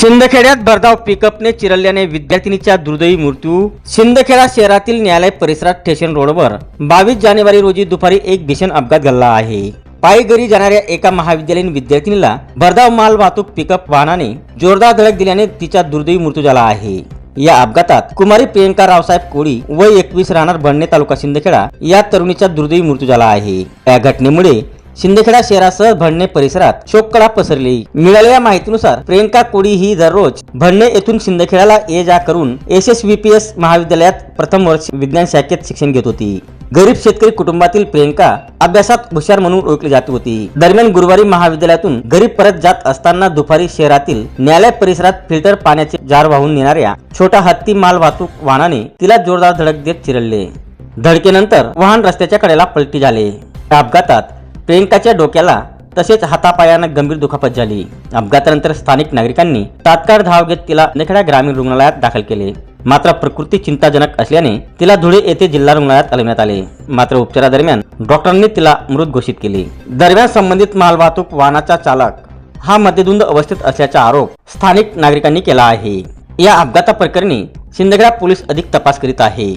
शिंदखेड्यात भरधाव पिकअपने चिरल्याने विद्यार्थिनीचा दुर्दैवी मृत्यू. शिंदखेडा शहरातील न्यायालय परिसरात स्टेशन रोडवर. बावीस जानेवारी रोजी दुपारी एक भीषण अपघात घडला आहे. पायी घरी जाणाऱ्या एका महाविद्यालयीन विद्यार्थिनीला भरधाव माल वाहतूक पिकअप वाहनाने जोरदार धडक दिल्याने तिचा दुर्दैवी मृत्यू झाला आहे. या अपघातात कुमारी प्रियंका रावसाहेब कोळी वय एकवीस राहणार भंडणे तालुका शिंदखेडा या तरुणीचा दुर्दैवी मृत्यू झाला आहे. या घटनेमुळे शिंदेखेडा शहरासह भंडणे परिसरात शोककळा पसरली. मिळालेल्या माहितीनुसार प्रियंका कोडी ही दररोज भंडणे येथून शिंदखेड्याला ये जा करून S S V P S महाविद्यालयात प्रथम वर्ष विज्ञान शाखेत शिक्षण घेत होती. गरीब शेतकरी कुटुंबातील प्रियंका अभ्यासात हुशार म्हणून ओळखली जात होती. दरम्यान गुरुवारी महाविद्यालयातून घरी परत जात असताना दुपारी शहरातील न्यायालय परिसरात फिल्टर पाण्याचे जार वाहून नेणाऱ्या छोटा हत्ती माल वाहतूक वाहनाने तिला जोरदार धडक देत चिरडले. धडकेनंतर वाहन रस्त्याच्या कडेला पलटी झाले. अपघातात प्रियंकाच्या डोक्याला तसेच हातापायानं गंभीर दुखापत झाली. अपघातानंतर स्थानिक नागरिकांनी तात्काळ धाव घेत तिला नेखडा ग्रामीण रुग्णालयात दाखल केले. मात्र प्रकृती चिंताजनक असल्याने तिला धुळे येथे जिल्हा रुग्णालयात हलवण्यात आले. मात्र उपचारादरम्यान डॉक्टरांनी तिला मृत घोषित केले. दरम्यान संबंधित मालवाहतूक वाहनाचा चालक हा मद्यधुंद अवस्थेत असल्याचा आरोप स्थानिक नागरिकांनी केला आहे. या अपघाता प्रकरणी पोलीस अधिक तपास करीत आहे.